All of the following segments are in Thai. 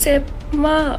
เจ็บมาก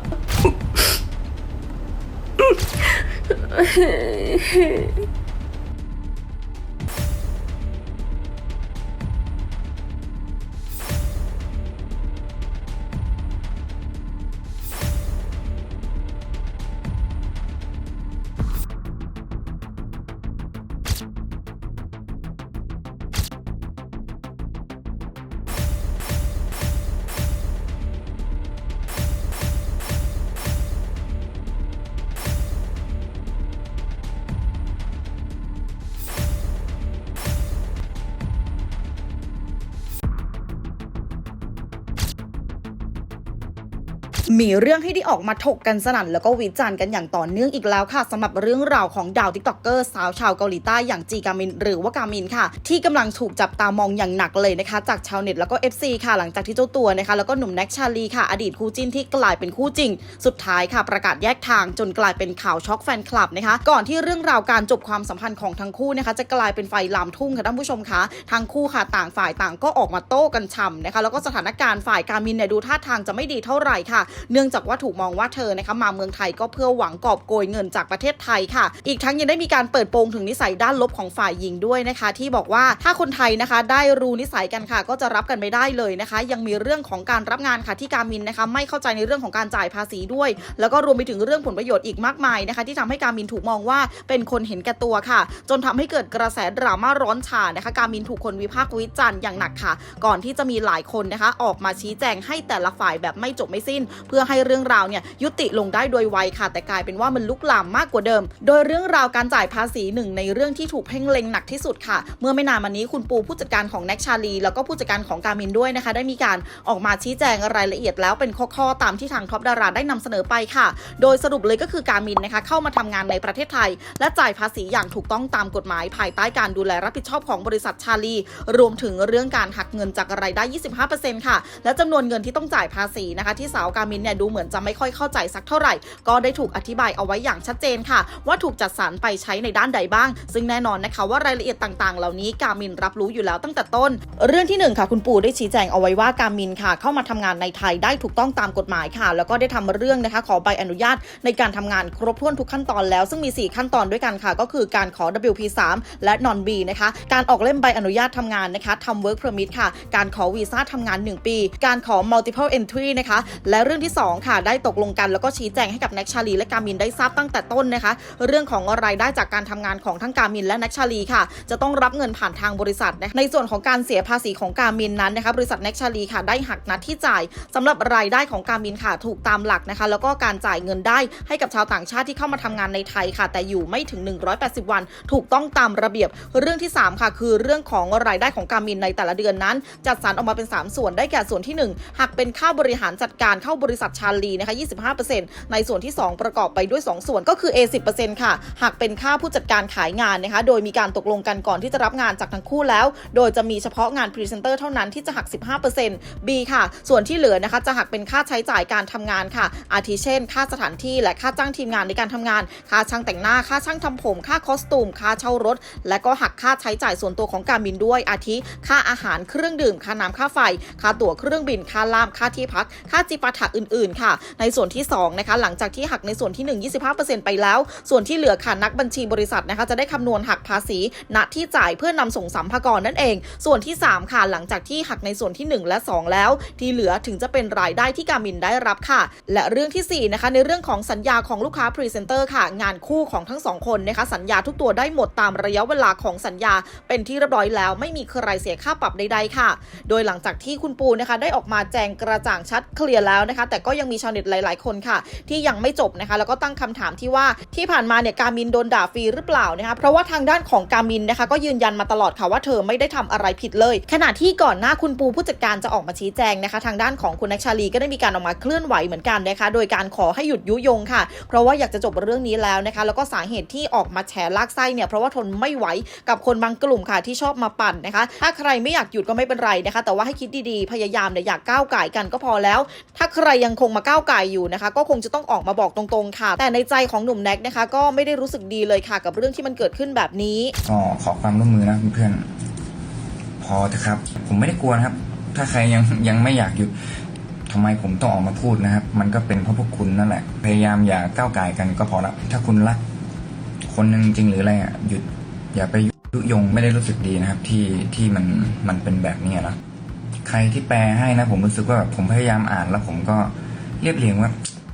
มีเรื่องให้ได้ออกมาถกกันสนั่นแล้วก็วิจารณ์กันอย่างต่อเนื่องอีกแล้วค่ะสำหรับเรื่องราวของดาวติ๊กต็อกเกอร์สาวชาวเกาหลีใต้อย่างจีกามิน หรือว่ากามินค่ะ ที่กำลังถูกจับตามองอย่างหนักเลยนะคะ จากชาวเน็ตแล้วก็ FC ค่ะหลังจากที่เจ้าตัวนะคะ แล้วก็หนุ่มแน็กชาลีค่ะ อดีตคู่จิ้นที่กลายเป็นคู่จริง สุดท้ายค่ะ ประกาศแยกทางจนกลายเป็นข่าวช็อกแฟนคลับนะคะ ก่อนที่เรื่องราวการจบความสัมพันธ์ของทั้งคู่นะคะ จะกลายเป็นไฟลามทุ่งค่ะท่านผู้ชมคะทั้งคู่ค่ะต่างฝ่ายต่างก็ออกมาโต้กันฉ่ำนะคะ แล้วก็สถานการณ์ฝ่ายกามินเนี่ยดูท่าทางจะไม่ดีเท่าไหร่ค่ะเนื่องจากว่าถูกมองว่าเธอนะคะมาเมืองไทยก็เพื่อหวังกอบโกยเงินจากประเทศไทยค่ะ อีกทั้งยังได้มีการเปิดโปงถึงนิสัยด้านลบของฝ่ายหญิงด้วยนะคะ ที่บอกว่าถ้าคนไทยนะคะได้รู้นิสัยกันค่ะ ก็จะรับกันไม่ได้เลยนะคะ ยังมีเรื่องของการรับงานค่ะที่การมินนะคะไม่เข้าใจในเรื่องของการจ่ายภาษีด้วย แล้วก็รวมไปถึงเรื่องผลประโยชน์อีกมากมายนะคะ ที่ทำให้การมินถูกมองว่าเป็นคนเห็นแก่ตัวค่ะ จนทำให้เกิดกระแสดราม่าร้อนฉานะคะ การมินถูกคนวิพากษ์วิจารณ์อย่างหนักค่ะ ก่อนที่จะมีหลายคนนะคะ ออกมาชี้แจงให้แต่ละฝ่ายแบบไม่จบไม่สิ้นเพื่อให้เรื่องราวเนี่ยยุติลงได้โดยไวค่ะ แต่กลายเป็นว่ามันลุกลามมากกว่าเดิม โดยเรื่องราวการจ่ายภาษีหนึ่งในเรื่องที่ถูกเพ่งเล็งหนักที่สุดค่ะ เมื่อไม่นานมานี้คุณปูผู้จัดการของแน็กชาลี แล้วก็ผู้จัดการของการมินด้วยนะคะ ได้มีการออกมาชี้แจงรายละเอียดแล้วเป็นข้อๆตามที่ทางท็อปดาราได้นำเสนอไปค่ะ โดยสรุปเลยก็คือการมินนะคะเข้ามาทำงานในประเทศไทย และจ่ายภาษีอย่างถูกต้องตามกฎหมาย ภายใต้การดูแลรับผิดชอบของบริษัทชาลี รวมถึงเรื่องการหักเงินจากรายได้ 25%ค่ะ และจำนวนเงินที่ต้องจ่ายภาษีนะคะที่สาวการมินเนี่ยดูเหมือนจะไม่ค่อยเข้าใจสักเท่าไหร่ ก็ได้ถูกอธิบายเอาไว้อย่างชัดเจนค่ะ ว่าถูกจัดสรรไปใช้ในด้านใดบ้าง ซึ่งแน่นอนนะคะว่ารายละเอียดต่างๆ เหล่านี้กามินรับรู้อยู่แล้วตั้งแต่ต้น เรื่องที่หนึ่งค่ะ คุณปู่ได้ชี้แจงเอาไว้ว่ากามินค่ะ เข้ามาทำงานในไทยได้ถูกต้องตามกฎหมายค่ะ แล้วก็ได้ทำเรื่องนะคะขอใบอนุญาตในการทำงานครบถ้วนทุกขั้นตอนแล้ว ซึ่งมี 4 ขั้นตอนด้วยกันค่ะ ก็คือการขอ WP3 และ non B นะคะ การออกเล่มใบอนุญาตทำงานนะคะทำ work permit ค่ะ การขอวีซ่าทำงาน 1 ปี การขอ multiple entry นะคะ และเรื่องที่2 ค่ะ ได้ตกลงกันแล้วก็ชี้แจงให้กับแน็กชาลีและการมินได้ทราบตั้งแต่ต้นนะคะ เรื่องของรายได้จากการทำงานของทั้งการมินและแน็กชาลีค่ะ จะต้องรับเงินผ่านทางบริษัทนะในส่วนของการเสียภาษีของการมินนั้นนะคะบริษัทแน็กชาลีค่ะได้หักนัดที่จ่ายสำหรับรายได้ของการมินค่ะถูกตามหลักนะคะ แล้วก็การจ่ายเงินได้ให้กับชาวต่างชาติที่เข้ามาทำงานในไทยค่ะ แต่อยู่ไม่ถึง 180 วัน ถูกต้องตามระเบียบ เรื่องที่ 3 ค่ะคือเรื่องของรายได้ของการมินในแต่ละเดือนนั้น จัดสรรออกมาเป็น 3 ส่วนได้แก่ส่วนที่ 1หักเป็นค่าบริหารจัดการเข้าบริษัทชาลีนะคะ 25%ในส่วนที่ 2 ประกอบไปด้วย 2 ส่วนก็คือ A 10%ค่ะหักเป็นค่าผู้จัดการขายงานนะคะ โดยมีการตกลงกันก่อนที่จะรับงานจากทั้งคู่แล้ว โดยจะมีเฉพาะงานพรีเซนเตอร์เท่านั้นที่จะหัก 15% B ค่ะ ส่วนที่เหลือนะคะจะหักเป็นค่าใช้จ่ายการทำงานค่ะ อาทิเช่น ค่าสถานที่และค่าจ้างทีมงานในการทำงาน ค่าช่างแต่งหน้า ค่าช่างทำผม ค่าคอสตูม ค่าเช่ารถ และก็หักค่าใช้จ่ายส่วนตัวของการบินด้วย อาทิ ค่าอาหาร เครื่องดื่ม ค่าน้ำค่าไฟ ค่าตั๋วเครื่องบิน ค่าล่าม ค่าที่พัก ค่าจิปาถะอื่นๆ ค่ะ ในส่วนที่2นะคะหลังจากที่หักในส่วนที่ 1 25%ไปแล้ว ส่วนที่เหลือค่ะนักบัญชีบริษัทนะคะจะได้คำนวณหักภาษีณที่จ่ายเพื่อนำส่งสัมภากรนั่นเอง ส่วนที่ 3 ค่ะหลังจากที่หักในส่วนที่ 1 และ 2 แล้ว ที่เหลือถึงจะเป็นรายได้ที่การมินได้รับค่ะ และเรื่องทีสี่4 นะคะในเรื่องของสัญญาของลูกค้าพรีเซนเตอร์ค่ะ งานคู่ของทั้งสองคนนะคะสัญญาทุกตัวได้หมดตามระยะเวลาของสัญญา เป็นที่เรียบร้อยแล้วไม่มีใครเสียค่าปรับใดๆค่ะ โดยหลังจากที่คุณปูนะคะได้ออกมาแจงกระจ่างชัดเคลียร์แล้วนะคะแต่ก็ยังมีชาวเน็ตหลาย ๆ คนค่ะ ที่ยังไม่จบนะคะ แล้วก็ตั้งคำถามที่ว่าที่ผ่านมาเนี่ยการมินโดนด่าฟรีหรือเปล่านะคะเพราะว่าทางด้านของการมินนะคะ ก็ยืนยันมาตลอดค่ะว่าเธอไม่ได้ทำอะไรผิดเลย ขณะที่ก่อนหน้าคุณปูผู้จัดการจะออกมาชี้แจงนะคะ ทางด้านของคุณแน็กชาลีก็ได้มีการออกมาเคลื่อนไหวเหมือนกันนะคะ โดยการขอให้หยุดยุยงค่ะ เพราะว่าอยากจะจบเรื่องนี้แล้วนะคะ แล้วก็สาเหตุที่ออกมาแฉลากไส้เนี่ยเพราะว่าทนไม่ไหวกับคนบางกลุ่มค่ะที่ชอบมาปั่นนะคะ ถ้าใครไม่อยากหยุดก็ไม่เป็นไรนะคะ แต่ว่าให้คิดดีๆพยายามเนี่ยอยากก้าวไก่กันก็พอแล้ว ถ้าใครยังคงมาก้าวไก่อยู่นะคะ ก็คงจะต้องออกมาบอกตรงๆค่ะ แต่ในใจของหนุ่มแน็กนะคะ ก็ไม่ได้รู้สึกดีเลยค่ะ กับเรื่องที่มันเกิดขึ้นแบบนี้ก็ขอความร่วมมือนะเพื่อนพอเถอะครับ ผมไม่ได้กลัวนะครับ ถ้าใครยังยังไม่อยากหยุดทำไมผมต้องออกมาพูดนะครับ มันก็เป็นเพราะพวกคุณนั่นแหละ พยายามอย่าก้าวไก่กันก็พอละถ้าคุณรักคนหนึ่งจริงหรืออะไรอะหยุดอย่าไปยุยงไม่ได้รู้สึกดีนะครับที่ที่มันมันเป็นแบบนี้นะ ใครที่แปลให้นะ ผมรู้สึกว่าผมพยายามอ่านแล้วผมก็เรียบเรียงว่า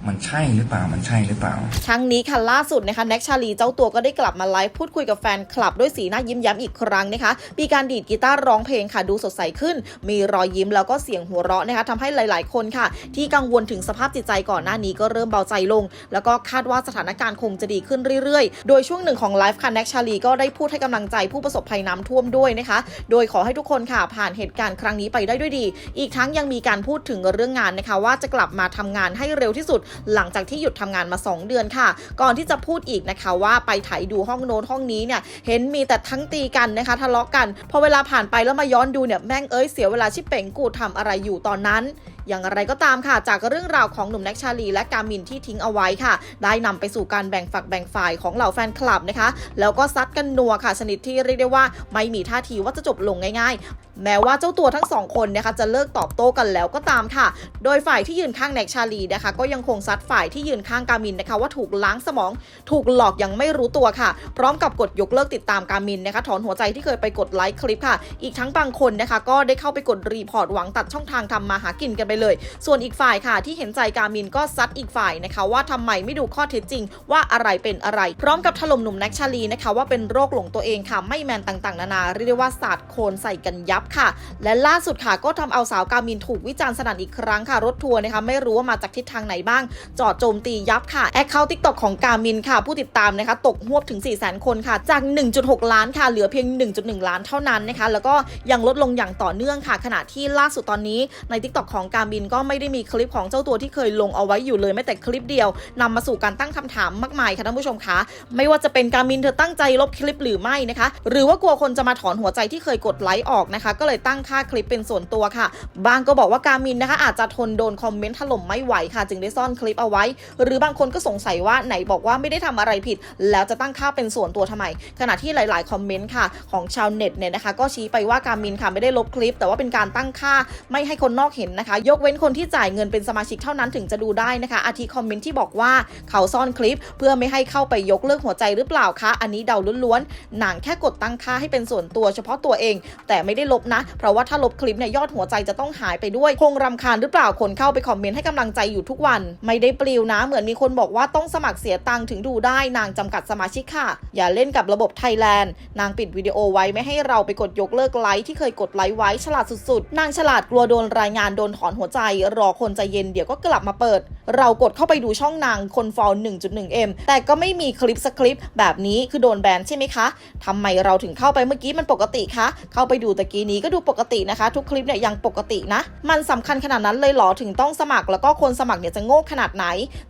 มันใช่หรือเปล่า มันใช่หรือเปล่า ทั้งนี้ค่ะล่าสุดนะคะแน็กชาลีเจ้าตัวก็ได้กลับมาไลฟ์พูดคุยกับแฟนคลับด้วยสีหน้ายิ้มแย้มอีกครั้งนะคะ มีการดีดกีตาร์ร้องเพลงค่ะดูสดใสขึ้น มีรอยยิ้มแล้วก็เสียงหัวเราะนะคะทำให้หลาย ๆ คนค่ะ ที่กังวลถึงสภาพจิตใจก่อนหน้านี้ก็เริ่มเบาใจลง แล้วก็คาดว่าสถานการณ์คงจะดีขึ้นเรื่อย ๆ โดยช่วงหนึ่งของไลฟ์ค่ะแน็กชาลีก็ได้พูดให้กำลังใจผู้ประสบภัยน้ำท่วมด้วยนะคะ โดยขอให้ทุกคนค่ะผ่านเหตุการณ์ครั้งนี้ไปได้ด้วยดี อีกทั้งยังมีการพูดถึงเรื่องงานนะคะ ว่าจะกลับมาทำงานให้เร็วที่สุดหลังจากที่หยุดทำงานมา 2 เดือนค่ะ ก่อนที่จะพูดอีกนะคะว่าไปไถดูห้องโน้นห้องนี้เนี่ยเห็นมีแต่ทั้งตีกันนะคะทะเลาะกัน พอเวลาผ่านไปแล้วมาย้อนดูเนี่ยแม่งเอ้ยเสียเวลาชิเป่งกูทำอะไรอยู่ตอนนั้น อย่างไรก็ตามค่ะ จากเรื่องราวของหนุ่มแน็กชาลีและกามินที่ทิ้งเอาไว้ค่ะ ได้นำไปสู่การแบ่งฝักแบ่งฝ่ายของเหล่าแฟนคลับนะคะ แล้วก็ซัดกันนัวค่ะ ชนิดที่เรียกได้ว่าไม่มีท่าทีว่าจะจบลงง่าย ๆ แม้ว่าเจ้าตัวทั้งสองคนนะคะจะเลิกตอบโต้กันแล้วก็ตามค่ะ โดยฝ่ายที่ยืนข้างแน็กชาลีนะคะ ก็ยังคงซัดฝ่ายที่ยืนข้างกามินนะคะ ว่าถูกล้างสมอง ถูกหลอกอย่างไม่รู้ตัวค่ะ พร้อมกับกดยกเลิกติดตามกามินนะคะ ถอนหัวใจที่เคยไปกดไลค์คลิปค่ะ อีกทั้งบางคนนะคะ ก็ได้เข้าไปกดรีพอร์ตหวังตัดช่องทางทำมาหากินกันไปเลย ส่วนอีกฝ่ายค่ะที่เห็นใจกามินก็ซัดอีกฝ่ายนะคะ ว่าทำไมไม่ดูข้อเท็จจริง ว่าอะไรเป็นอะไร พร้อมกับถล่มหนุ่มแน็กชาลีนะคะ ว่าเป็นโรคหลงตัวเองค่ะไม่แมนต่างๆ นานาเรียกได้ว่าศาสตร์โคนใส่กันยับค่ะ และล่าสุดค่ะก็ทำเอาสาวกามินถูกวิจารณ์สนั่นอีกครั้งค่ะ รถทัวร์นะคะไม่รู้ว่ามาจากทิศทางไหนบ้าง จอดโจมตียับค่ะแอคเคาท์ทิกตอกของกามินค่ะ ผู้ติดตามนะคะ ตกหวบถึง 4 0 0 0 0 0 คนค่ะ จาก 1.6 ล้านค่ะเหลือเพียง 1.1 ล้านเท่านั้นนะคะ แล้วก็ยังลดลงอย่างต่อเนื่องค่ะ ขณะที่ล่าสุดตอนนี้ใน t ิ k t o k ของกามินก็ไม่ได้มีคลิปของเจ้าตัวที่เคยลงเอาไว้อยู่เลยแม้แต่คลิปเดียวนำมาสู่การตั้งคำถามมากมายค่ะท่านผู้ชมคะไม่ว่าจะเป็นการมินเธอตั้งใจลบคลิปหรือไม่นะคะ หรือว่ากลัวคนจะมาถอนหัวใจที่เคยกดไลค์ออกนะคะ ก็เลยตั้งค่าคลิปเป็นส่วนตัวค่ะ บางก็บอกว่าการมินนะคะอาจจะทนโดนคอมเมนต์ถล่มไม่ไหวค่ะ จึงได้ซ่อนคลิปเอาไว้ หรือบางคนก็สงสัยว่าไหนบอกว่าไม่ได้ทำอะไรผิด แล้วจะตั้งค่าเป็นส่วนตัวทำไม ขณะที่หลาย ๆ คอมเมนต์ค่ะของชาวเน็ตเนี่ยนะคะ ก็ชี้ไปว่าการมินค่ะไม่ได้ลบคลิป แต่ว่าเป็นการตั้งค่าไม่ให้คนนอกเห็นนะคะยกเว้นคนที่จ่ายเงินเป็นสมาชิกเท่านั้นถึงจะดูได้นะคะ อาทิคอมเมนต์ที่บอกว่าเขาซ่อนคลิป เพื่อไม่ให้เข้าไปยกเลิกหัวใจหรือเปล่าคะ อันนี้เดาล้วนๆนางแค่กดตั้งค่าให้เป็นส่วนตัวเฉพาะตัวเอง แต่ไม่ได้ลบนะ เพราะว่าถ้าลบคลิปเนี่ยยอดหัวใจจะต้องหายไปด้วย คงรำคาญหรือเปล่าคนเข้าไปคอมเมนต์ให้กำลังใจอยู่ทุกวัน ไม่ได้ปลิวนะ เหมือนมีคนบอกว่าต้องสมัครเสียตังค์ถึงดูได้ นางจำกัดสมาชิกค่ะ อย่าเล่นกับระบบไทยแลนด์ นางปิดวิดีโอไว้ไม่ให้เราไปกดยกเลิกไลค์ที่เคยกดไลค์ไว้ฉลาดสุดๆ นางฉลาดกลัวโดนรายงานโดนถอนหัวใจ รอคนใจเย็นเดี๋ยวก็กลับมาเปิด เรากดเข้าไปดูช่องนางคนฟอล 1.1m แต่ก็ไม่มีคลิปสคริปต์แบบนี้คือโดนแบนใช่ไหมคะทำไมเราถึงเข้าไปเมื่อกี้มันปกติคะ เข้าไปดูตะกี้นี้ก็ดูปกตินะคะ ทุกคลิปเนี่ยยังปกตินะ มันสำคัญขนาดนั้นเลยเหรอถึงต้องสมัคร แล้วก็คนสมัครเนี่ยจะโง่ขนาดไหน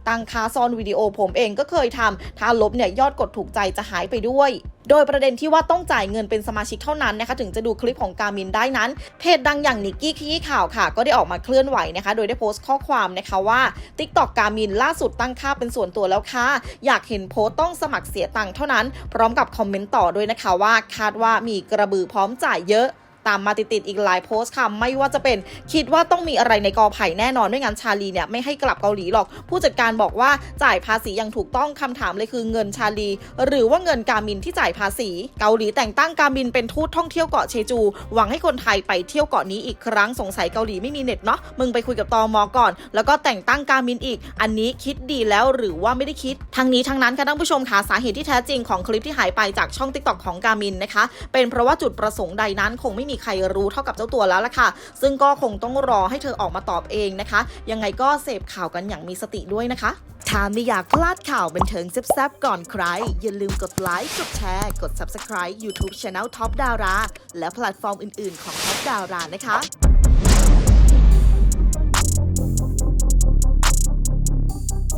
ตั้งคาซอนวิดีโอผมเองก็เคยทำถ้าลบเนี่ยยอดกดถูกใจจะหายไปด้วย โดยประเด็นที่ว่าต้องจ่ายเงินเป็นสมาชิกเท่านั้นนะคะถึงจะดูคลิปของการมินได้นั้น เพจดังอย่างนิกกี้ขี้ข่าวค่ะ ก็ได้ออกมาเคลื่อนไหวนะคะ โดยได้โพสต์ข้อความนะคะว่า TikTok การมินล่าสุดตั้งค่าเป็นส่วนตัวแล้วค่ะ อยากเห็นโพสต์ต้องสมัครเสียตังค์เท่านั้น พร้อมกับคอมเมนต์ต่อด้วยนะคะว่าคาดว่ามีกระบือพร้อมจ่ายเยอะ ตามมาติดๆอีกหลายโพสต์ค่ะไม่ว่าจะเป็นคิดว่าต้องมีอะไรในกอไผ่แน่นอนไม่งั้นชาลีเนี่ยไม่ให้กลับเกาหลีหรอก ผู้จัดการบอกว่าจ่ายภาษีอย่างถูกต้องคำถามเลยคือเงินชาลี หรือว่าเงินกามินที่จ่ายภาษี เกาหลีแต่งตั้งกามินเป็นทูตท่องเที่ยวเกาะเชจู หวังให้คนไทยไปเที่ยวเกาะนี้อีกครั้งสงสัยเกาหลีไม่มีเน็ตเนาะมึงไปคุยกับตอมอก่อน แล้วก็แต่งตั้งกามินอีก อันนี้คิดดีแล้วหรือว่าไม่ได้คิด ทั้งนี้ทั้งนั้นค่ะท่านผู้ชมค่ะสาเหตุที่แท้จริงของคลิปที่หายไปจากช่องติ๊กต็อกของกามินนะคะ เป็นเพราะว่าจุดประสงค์ใดนั้นคงไม่มีใครรู้เท่ากับเจ้าตัวแล้วล่ะค่ะ ซึ่งก็คงต้องรอให้เธอออกมาตอบเองนะคะ ยังไงก็เสพข่าวกันอย่างมีสติด้วยนะคะ ถ้าไม่อยากพลาดข่าวบันเทิงแซ่บๆก่อนใคร อย่าลืมกดไลค์ กดแชร์ กด Subscribe YouTube Channel Top Dara และแพลตฟอร์มอื่นๆของ Top Dara นะคะ